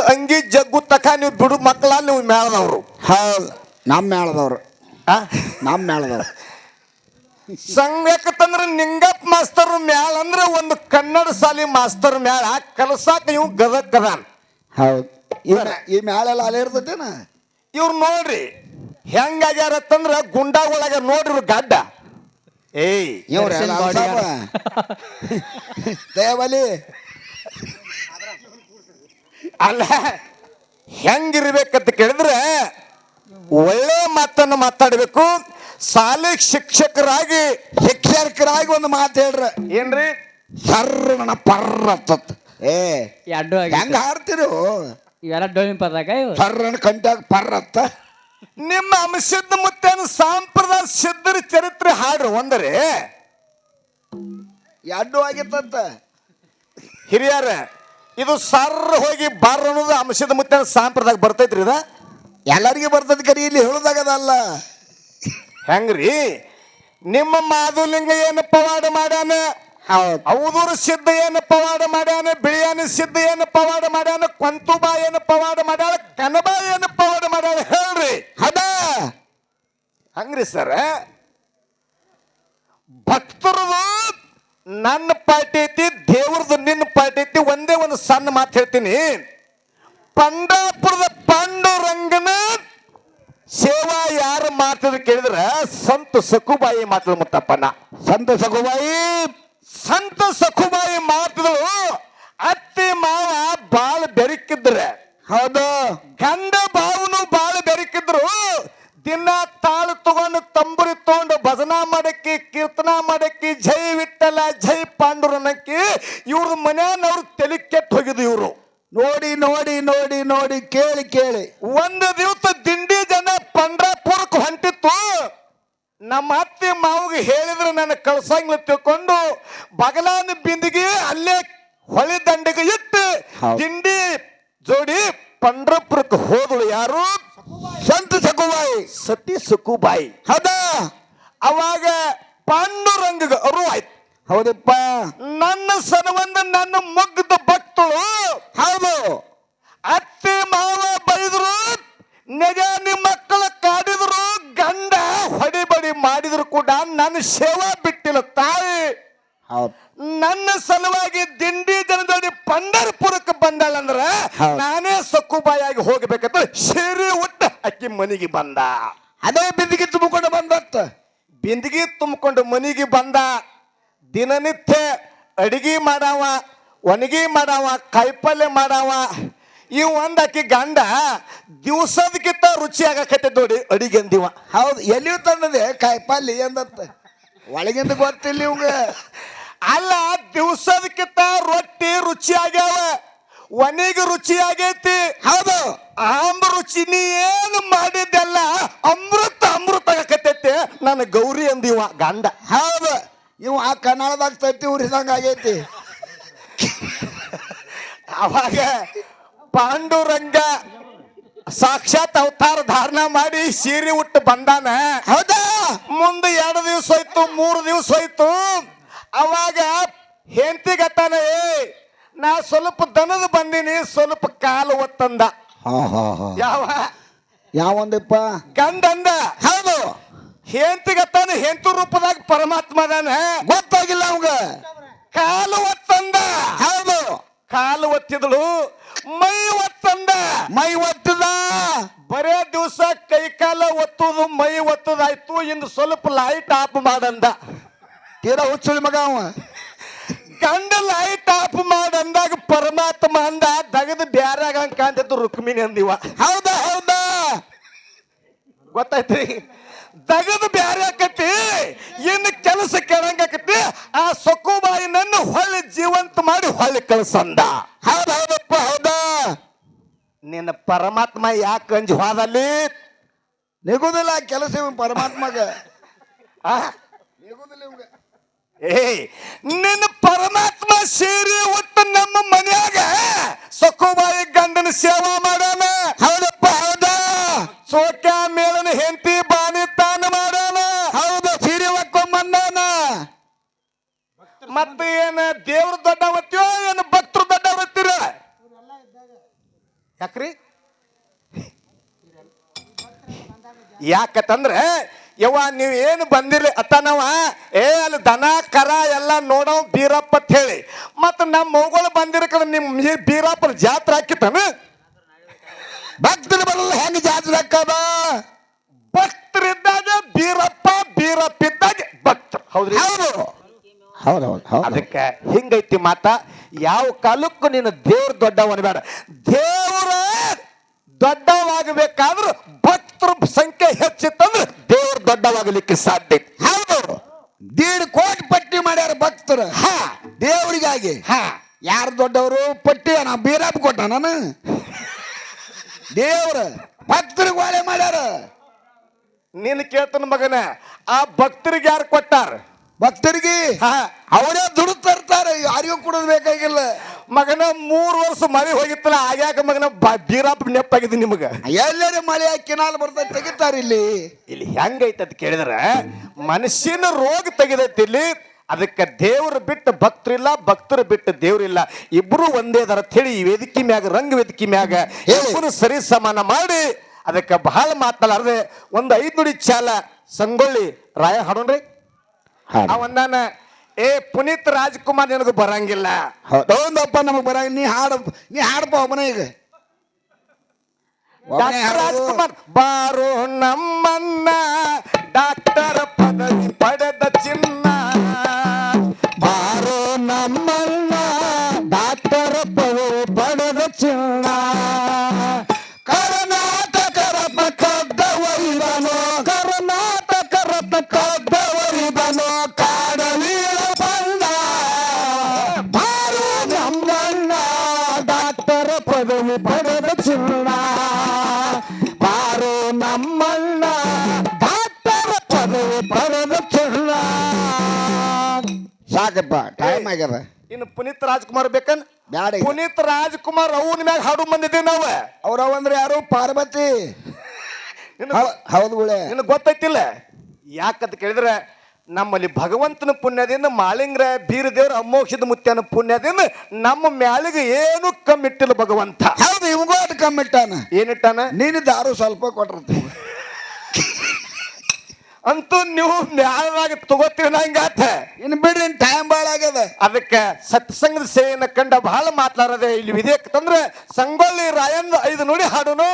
ಒಂದು ಅಂಗಿ ಜಗ್ಗು ತಕ ನೀವು ಬಿಡು ಮಕ್ಕಳ ನೀವು ಮೇಳದವ್ರು ಹೌದು ನಮ್ಮ ಮೇಳದವ್ರು ಆ? ನಮ್ಮ ಮೇಳದವ್ರು ಸಂಘಕ್ಕಂದ್ರ ನಿಂಗಪ್ಪ ಮಾಸ್ತರ್ ಮ್ಯಾಲ ಅಂದ್ರೆ ಒಂದು ಕನ್ನಡ ಶಾಲಿ ಮಾಸ್ತರ್ ಮ್ಯಾಳ. ಕಲಸಾಕ ಇವ್ ಗದಕ್ ಅದಾನ. ಹೌದು. ಈ ಮ್ಯಾ- ಈ ಮ್ಯಾಲೆಲ್ಲ ಅಲೆ ಇರ್ತೈತೇನ? ಇವ್ರು ನೋಡ್ರಿ ಹೆಂಗಾಗ್ಯಾರತ್ತಂದ್ರ ಗುಂಡಾಗೊಳಗ ನೋಡ್ರಿ ಇವ್ರ್ ಗಡ್ಡ. ಏಯ್. ಅಲ್ಸಾಪ ದೇವಲಿ ಅಲ್ಲ ಹೆಂಗಿರ್ಬೇಕಂತ ಕೇಳಿದ್ರೆ ಒಳ್ಳೆ ಮಾತನ್ನು ಮಾತಾಡಬೇಕು ಶಾಲೆ ಶಿಕ್ಷಕರಾಗಿ ಶಿಕ್ಷಕರಾಗಿ ಒಂದು ಮಾತು ಹೇಳ್ರ. ಏನ್ರಿ? ಸರ್ವಣ ಪರ್ರ ಏ ಎರಡು ಹೆಂಗ ಹಾಡ್ತಿರು ಇವೆಲ್ಲ ಪದಾಗ ಸರ್ರನ ಕಂಟ್ಯಾಗ ಪರ್ರತ್ತ ನಿಮ್ಮ ಅಂಶದ ಮುತ್ತೇನು ಸಾಂಪ್ರದಾಯ ಸಿದ್ಧರ ಚರಿತ್ರೆ ಹಾಡ್ರಿ ಒಂದರೆ. ಎಡ್ಡು ಆಗಿತ್ತಂತ. ಹಿರಿಯರ ಇದು ಸರ್ ಹೋಗಿ ಬಾರ್ ಅನ್ನೋದು ಅಂಶದ ಮುತ್ತ ಸಾಂಪ್ರದಾಯ ಬರ್ತೈತ್ರಿ ಇದ. ಎಲ್ಲರಿಗೆ ಬರ್ತೈತಿ ಕರಿ ಇಲ್ಲಿ ಹೇಳುದಾಗದಲ್ಲ ಹೆಂಗ್ರಿ? ನಿಮ್ಮ ಮಾಧುಲಿಂಗ ಏನು ಪವಾಡ ಮಾಡ್ಯಾನ? ಹೌದು. ಅವಧೂರು ಸಿದ್ಧ ಏನು ಪವಾಡ ಮಾಡ್ಯಾನ? ಬಿಳಿಯಾನ ಸಿದ್ಧ ಏನು ಪವಾಡ ಮಾಡ್ಯಾನ? ಕೊಂತುಬಾ ಏನು ಪವಾಡ ಮಾಡ್ಯಾಳ? ಕನಬಾ ಏನು ಪವಾಡ ಮಾಡ್ಯಾಳ? ಹೇಳ್ರಿ. ಅದ ಹಂಗ್ರಿ ಸರ್? ಭಕ್ತರದು ನನ್ನ ಪಾರ್ಟಿ ಐತಿ ದೇವ್ರದ್ದು ನಿನ್ನ ಪಾರ್ಟಿ ಐತಿ ಒಂದೇ ಒಂದು ಸಣ್ಣ ಮಾತು ಹೇಳ್ತೀನಿ. ಪಂಡಾಪುರದ ಪಾಂಡುರಂಗನ ಸೇವಾ ಯಾರು ಮಾತಾಡ ಕೇಳಿದ್ರೆ ಸಂತ ಸಕುಬಾಯಿ ಮಾತಾಡ ಮುತ್ತಪ್ಪನ. ಸಂತ ಸಖುಬಾಯಿ? ಸಂತ ಸಖುಬಾಯಿ ಮಾತಾಡಲು ಅತ್ತಿ ಮಾವ ಬಾಳ ಬೆರಕಿದ್ರೆ. ಹೌದು. ಗಂಡ ಬಾವನು ಬಾಳ ಬೆರಕಿದ್ರು. ದಿನ ತಾಳು ತಗೊಂಡು ತಂಬುರಿ ತಗೊಂಡು ಭಜನಾ ಮಾಡಕ್ಕೆ ಕೀರ್ತನ ಮಾಡಕ್ಕೆ ಜೈ ವಿಠಲ ಜೈ ಪಾಂಡುರನಕ್ಕೆ ಇವ್ರ ಮನೆಯವ್ರು ತಲೆ ಕೆಟ್ಟು ಹೋಗಿದ್ದು ಇವರು. ನೋಡಿ ನೋಡಿ ನೋಡಿ ನೋಡಿ ಕೇಳಿ ಕೇಳಿ. ಒಂದು ದಿವಸ ದಿಂಡಿ ಜನ ಪಂಡ್ರಾಪುರಕ್ಕೆ ಹೊಂಟಿತ್ತು. ನಮ್ಮ ಅತ್ತೆ ಮಾವಿಗೆ ಹೇಳಿದ್ರೆ ನನ್ನ ಕಳ್ಸಂಗ್ಲ ತಿಳ್ಕೊಂಡು ಬಗಲಾನ ಬಿಂದಿಗೆ ಅಲ್ಲೇ ಹೊಳಿ ದಂಡೆಗೆ ಇಟ್ಟು. ದಿಂಡಿ ಜೋಡಿ ಪಂಡ್ರಪುರಕ್ಕೆ ಹೋದಳು ಯಾರು? ಸಂತ ಸಕುಬಾಯಿ. ಸತಿ ಸುಕುಬಾಯಿ. ಹದ? ಅವಾಗ ಪಾಂಡುರಂಗ ಅರು ಆಯ್ತು. ಹೌದಪ್ಪ. ನನ್ನ ಸನವಂದ ನನ್ನ ಮುಗ್ಧ ಭಕ್ತಳು. ಹೌದು. ಅತ್ತೆ ಮಾವ ಬೈದ್ರು ನಿಮ್ಮ ಮಕ್ಕಳ ಕಾಡಿದ್ರು ಗಂಡ ಹೊಡಿಬಡಿ ಮಾಡಿದ್ರು ಕೂಡ ನನ್ನ ಸೇವಾ ಬಿಟ್ಟಿಲ್ಲ ತಾಯಿ. ಹೌದು. ನನ್ನ ಸಲುವಾಗಿ ದಿಂಡಿ ಜನದಡಿ ಪಂಡರ್ಪುರಕ್ಕೆ ಬಂದಳಂದ್ರ ನಾನೇ ಸಕ್ಕುಬಾಯಾಗಿ ಹೋಗ್ಬೇಕಂತ ಸೇರಿ ಉಟ್ಟ ಅಕ್ಕಿ ಮನೆಗೆ ಬಂದ. ಅದೇ ಬಿಂದಿಗೆ ತುಂಬಿಕೊಂಡು ಬಂದತ್ತ. ಬಿಂದಿಗೆ ತುಂಬಿಕೊಂಡು ಮನೆಗೆ ಬಂದ. ದಿನನಿತ್ಯ ಅಡಿಗೆ ಮಾಡವ ಒಣಗಿ ಮಾಡವ ಕಾಯಿಪಲ್ಯ ಮಾಡವ. ಈ ಒಂದು ಅಕ್ಕಿ ಗಂಡ ದಿವಸದಕ್ಕಿಂತ ರುಚಿ ಆಗಕತ್ತೆ ನೋಡಿ ಅಡಿಗೆ ಅಂದಿವ. ಹೌದು ಎಲ್ಲಿಯೂ ತಂದದೆ ಕಾಯಿಪಲ್ಯ ಎಂದತ್ತ. ಒಳಗಿಂದ ಗೊತ್ತಿಲ್ಲ ಇವಂಗ. ಅಲ್ಲ ದಿವಸದಕ್ಕಿಂತ ರೊಟ್ಟಿ ರುಚಿ ಆಗ್ಯಾವ ಒಣಗಿ ರುಚಿ ಆಗೈತಿ ಹೌದು ಆಂಬ ರುಚಿ ನೀ ಏನು ಮಾಡಿದ್ದೆಲ್ಲ ಅಮೃತ ಅಮೃತ ಆಗಕತ್ತೈತಿ. ನನ್ನ ಗೌರಿ ಅಂದಿವ ಗಂಡ. ಹೌದು. ಇವ ಆ ಕನ್ನಡದಾಗ ತತ್ತಿ ಉರಿದಂಗ ಆಗೈತಿ. ಅವಾಗ ಪಾಂಡುರಂಗ ಸಾಕ್ಷಾತ್ ಅವತಾರ ಧಾರಣ ಮಾಡಿ ಸೀರೆ ಉಟ್ಟು ಬಂದಾನ. ಹೌದಾ? ಮುಂದೆ ಎರಡು ದಿವಸ ಹೋಯ್ತು ಮೂರು ದಿವಸ ಹೋಯ್ತು. ಅವಾಗ ಹೆಂಡತಿಗತ್ತಾನ ಏ ನಾ ಸ್ವಲ್ಪ ದನದ ಬಂದೀನಿ ಸ್ವಲ್ಪ ಕಾಲು ಒತ್ತಂದ ಹಾ ಹಾ ಹಾ. ಯಾವ? ಯಾವೊಂದಪ್ಪ? ಗಂಡಂದ. ಹೌದು. ಹೆಂತಿಗತ್ತಾನ ಹೆಂತು ರೂಪದಾಗ ಪರಮಾತ್ಮ ಅದಾನ? ಗೊತ್ತಾಗಿಲ್ಲ ಅವಂಗ. ಕಾಲು ಒತ್ತಂದ. ಹೌದು. ಕಾಲು ಒತ್ತಿದಳು ಮೈ ಒತ್ತಂದ. ಮೈ ಒತ್ತದ. ಬರೇ ದಿವಸ ಕೈ ಕಾಲ ಒತ್ತುದು ಮೈ ಒತ್ತದಾಯ್ತು ಇನ್ನು ಸ್ವಲ್ಪ ಲೈಟ್ ಆಫ್ ಮಾಡಂದ. ತೀರಾ ಹುಚ್ಚುಳಿ ಮಗ ಅವ. ಗಂಡ ಲೈಟ್ ಆಫ್ ಮಾಡಂದಾಗ ಪರಮಾತ್ಮ ಅಂದ ದಗದ ಬ್ಯಾರಾಗ ಕಾಣ್ತಿತ್ತು ರುಕ್ಮಿಣಿ ಅಂದಿವ. ಹೌದಾ ಹೌದಾ? ಗೊತ್ತಾಯ್ತ್ರಿ? ದಗದ ಬ್ಯಾರೆ ಆಕತಿ ಇನ್ನು ಕೆಲಸ ಕೆಳಂಗಾಕತಿ ಆ ಸೊಕ್ಕುಬಾಯಿನನ್ನು ಹೊಳ್ಳಿ ಜೀವಂತ ಮಾಡಿ ಹೊಳ್ಳಿ ಕಳ್ಸಂದ. ಹೌದ ಹೌದಪ್ಪ ಹೌದಾ? ನಿನ್ನ ಪರಮಾತ್ಮ ಯಾಕೆ ಅಂಜಿ ಹೋದಲ್ಲಿ ನಿಗುದಿಲ್ಲ ಕೆಲಸ ಪರಮಾತ್ಮಗ. ಆ? ನಿಗುದಿಲ್ಲ ಇವಂಗ ಏಯ್ ನಿನ್ನ ಪರಮಾತ್ಮ ಸೇರಿ ಒಟ್ಟು ನಮ್ಮ ಮನೆಯಾಗ ಸೊಕ್ಕುಬಾಯಿ ಗಂಡನ ಸೇವಾ ಮಾಡೋಣ ಹೌದಪ್ಪ ಹೌದ. ಸೋಟ್ಯ ಮೇಳನ ಹೆಂಡತಿ ಬಾನಿ ತಾನ ಮಾಡೋಣ ಹೌದ ಸೀರೆ ಒಕ್ಕೊಂಬಂದಾನ ಮತ್ತೆ ಏನ ದೇವ್ರ ದೊಡ್ಡವತ್ತೀಯೋ ಏನು ಭಕ್ತರು ದೊಡ್ಡವತ್ತೀರ? ಯಾಕ್ರಿ? ಯಾಕಂದ್ರೆ ಯವ್ವ ನೀವು ಏನು ಬಂದಿರಿ ಅತ್ತನವ ಏ ಅಲ್ಲಿ ದನ ಕರ ಎಲ್ಲ ನೋಡೋ ಬೀರಪ್ಪ ಅಂತ ಹೇಳಿ. ಮತ್ತು ನಮ್ಮ ಮಗಳು ಬಂದಿರಕಂದ್ರೆ ನಿಮ್ಮ ಬೀರಪ್ಪನ ಜಾತ್ರೆ ಹಾಕಿತಾನ ಭಕ್ತರು ಬರಲ್ಲ ಹೆಂಗೆ ಜಾತ್ರೆ ಹಾಕದ? ಭಕ್ತರಿದ್ದಾಗ ಬೀರಪ್ಪ ಬೀರಪ್ಪ ಇದ್ದಾಗ ಭಕ್ತರು. ಹೌದ್ರಿ? ಹೌದು. ಹೌದು ಹೌದು ಹೌದು. ಅದಕ್ಕೆ ಹಿಂಗೈತಿ ಮಾತ ಯಾವ ಕಾಲಕ್ಕೂ ನೀನು ದೇವ್ರ ದೊಡ್ಡವನು ಬೇಡ ದೇವ್ರ ದೊಡ್ಡವಾಗಬೇಕಾದ್ರೆ ಭಕ್ತರ ಸಂಖ್ಯೆ ಹೆಚ್ಚಿತ್ತಂದ್ರೆ ದೊಡ್ಡವಾಗಲಿಕ್ಕೆ ಸಾಧ್ಯ. ಹೌದು. ದೀಡ್ ಕೋಟಿ ಪಟ್ಟಿ ಮಾಡ್ಯಾರ ಭಕ್ತರು. ಹಾ. ದೇವರಿಗಾಗಿ. ಹಾ. ಯಾರು ದೊಡ್ಡವರು? ಪಟ್ಟಿ ನಾ ಬೀರಪ್ಪ ಕೊಟ್ಟ ನಾನು. ದೇವ್ರ ಭಕ್ತರಿಗೆ ಒಳ್ಳೆ ಮಾಡ್ಯಾರ. ನೀನು ಕೇಳ್ತನ ಮಗನ ಆ ಭಕ್ತರಿಗೆ ಯಾರು ಕೊಟ್ಟಾರ? ಭಕ್ತರಿಗೆ? ಹಾ. ಅವರೇ ದುಡ್ಡು ತರ್ತಾರೆ. ಯಾರಿಗೂ ಕೊಡೋದು ಬೇಕಾಗಿಲ್ಲ. ಮಗನ ಮೂರು ವರ್ಷ ಮರಿ ಹೋಗಿತ್ತಲ್ಲ ಆಗ್ಯಾಕ ಮಗನ ಬೀರಾಪ್ ಬೀರಪ್ಪ ನೆಪ್ಪಾಗಿದೆ ನಿಮಗ. ಎಲ್ಲರೂ ಮಳೆ ಕಿನಾಲ್ ಬರ್ತದೆ ತೆಗಿತಾರ ಇಲ್ಲಿ. ಇಲ್ಲಿ ಹೆಂಗೈತೆ ಅಂತ ಕೇಳಿದ್ರ ಮನುಷ್ಯನ ರೋಗ ತೆಗೆದೈತಿ ಇಲ್ಲಿ. ಅದಕ್ಕೆ ದೇವ್ರು ಬಿಟ್ಟು ಭಕ್ತರಿಲ್ಲ ಭಕ್ತರು ಬಿಟ್ಟು ದೇವರಿಲ್ಲ. ಇಬ್ರು ಒಂದೇ ದರ ತಿಳಿ ಈ ವೇದಿಕೆ ಮ್ಯಾಗ ರಂಗ ವೇದಿಕೆ ಮ್ಯಾಗ ಇಬ್ಬರು ಸರಿ ಸಮಾನ ಮಾಡಿ ಅದಕ್ಕೆ ಬಹಳ ಮಾತನಾಡದೆ ಒಂದು ಐದು ನುಡಿ ಚಾಲ ಸಂಗೊಳ್ಳಿ ರಾಯ ಹಾಡೋಣ್ರಿ? ಅವನ್ನ ಏ ಪುನೀತ್ ರಾಜ್ಕುಮಾರ್ ನಿನಗೆ ಬರಂಗಿಲ್ಲ. ಹೌದಪ್ಪ ನಮಗ್ ಬರ ನೀ ಹಾಡು ನೀ ಹಾಡಪ್ಪ ಒಬ್ಬನೇ ಈಗ. ಡಾಕ್ಟರ್ ಹಾಡು. ರಾಜ್ಕುಮಾರ್ ಬಾರೋ ನಮ್ಮನ್ನ ಡಾಕ್ಟರ್ ಪದವಿ ಪಡೆದ ಚಿನ್ನ. ಬಾರೋ ನಮ್ಮನ್ನ ಡಾಕ್ಟರ್ ಪದವಿ ಪಡೆದ ಚಿನ್ನ. ಟೈಮ್ ಆಗ್ಯದ ಇನ್ನು ಪುನೀತ್ ರಾಜ್ಕುಮಾರ್ ಬೇಕನ್? ಬ್ಯಾಡ ಈಗ. ಪುನೀತ್ ರಾಜ್ಕುಮಾರ್ ಅವನ ಮ್ಯಾಗ ಹಾಡು ಬಂದಿದ್ದೀವಿ ನಾವು? ಅವ್ರವ್ ಅಂದ್ರೆ ಯಾರು? ಪಾರ್ವತಿ. ನಿನ್ನ ಹೌ- ಹೌದು ಗುಳೆ. ನಿನಗೆ ಗೊತ್ತೈತಿಲ್ಲ. ಯಾಕಂತ ಕೇಳಿದ್ರೆ ನಮ್ಮಲ್ಲಿ ಭಗವಂತನ ಪುಣ್ಯದಿಂದ ಮಾಳಿಂಗ್ರ ಬೀರದೇವ್ರ ಅಮೋಕ್ಷದ ಮುತ್ಯನ ಪುಣ್ಯದಿಂದ ನಮ್ಮ ಮ್ಯಾಲಿಗೆ ಏನು ಕಮ್ಮಿಟ್ಟಿಲ್ಲ ಭಗವಂತ. ಹೌದು ಇವಂಗೂ ಅಟ್ ಕಮ್ಮಿಟ್ಟಾನ. ಏನಿಟ್ಟಾನ? ನೀನು ದಾರು ಸ್ವಲ್ಪ ಕೊಟ್ಟಿರ್ತೀವಿ ಅಂತೂ ನೀವು ನ್ಯಾಯವಾಗಿ ತಗೋತೀವಿ ನಂಗಾತ ಇನ್ನು ಬಿಡ್ರಿ ಟೈಮ್ ಭಾಳ ಆಗ್ಯದ. ಅದಕ್ಕೆ ಸತ್ಸಂಗದ ಸೇವೆಯನ್ನ ಕಂಡ ಬಹಳ ಮಾತಾಡದೆ ಇಲ್ಲಿ ವಿಧೇಯಕಂದ್ರೆ ಸಂಗೊಳ್ಳಿ ರಾಯನ್ ಐದು ನುಡಿ ಹಾಡುನು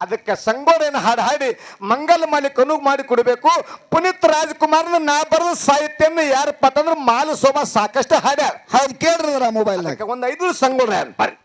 ಅದಕ್ಕೆ ಸಂಗೋಡೆಯನ್ನು ಹಾಡು ಹಾಡಿ ಮಂಗಲ ಮಾಲಿಕ ಅನುವು ಮಾಡಿ ಕೊಡಬೇಕು. ಪುನೀತ್ ರಾಜ್ಕುಮಾರ್ನ ನಾ ಬರೆದ ಸಾಹಿತ್ಯನ ಯಾರು ಪಟ್ಟಂದ್ರೆ ಮಾಲು ಸೋಮ ಸಾಕಷ್ಟು ಹಾಡ್ಯಾರ. ಹೌದು ಕೇಳ್ರಿ ಮೊಬೈಲ್ ಒಂದು ಐದು ಸಂಗೋಡೆ ಬರ್ರಿ.